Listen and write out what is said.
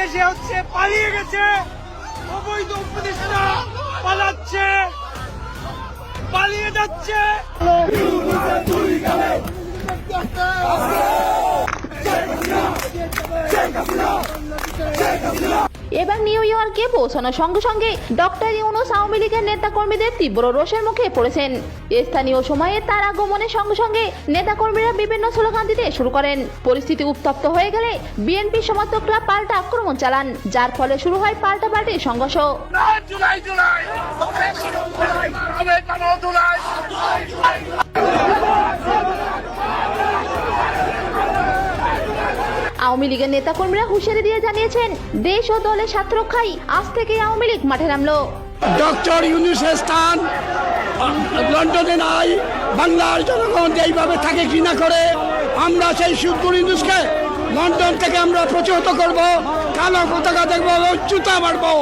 পালাচ্ছে অবৈধ উপদেষ্টা পালাচ্ছে পালিয়ে যাচ্ছে। এবার নিউ ইয়র্কে পৌঁছানোর সঙ্গে সঙ্গে ডক্টর ইউনুস আওয়ামী লীগের নেতাকর্মীদের তীব্র রোষের মুখে পড়েছেন। স্থানীয় সময়ে তার আগমনের সঙ্গে সঙ্গে নেতাকর্মীরা বিভিন্ন স্লোগান দিতে শুরু করেন। পরিস্থিতি উত্তপ্ত হয়ে গেলে বিএনপি সমর্থকরা পাল্টা আক্রমণ চালান, যার ফলে শুরু হয় পাল্টা পাল্টি সংঘর্ষ আওয়ামী লীগের নেতাকর্মীরা হুঁশিয়ারি দিয়ে জানিয়েছেন, দেশ ও দলের স্বার্থ রক্ষাই আজ থেকে আওয়ামী লীগ মাঠে নামলো। ডক্টর ইউনুসের স্থান, লন্ডনে নাই, বাংলার জনগণ যেইভাবে থাকে ঘৃণা করে, আমরা সেই সুদ্দুর ইউনুসকে লন্ডন থেকে আমরা প্রতিহত করব, কালো পতাকা দেখব, জুতা মারবো।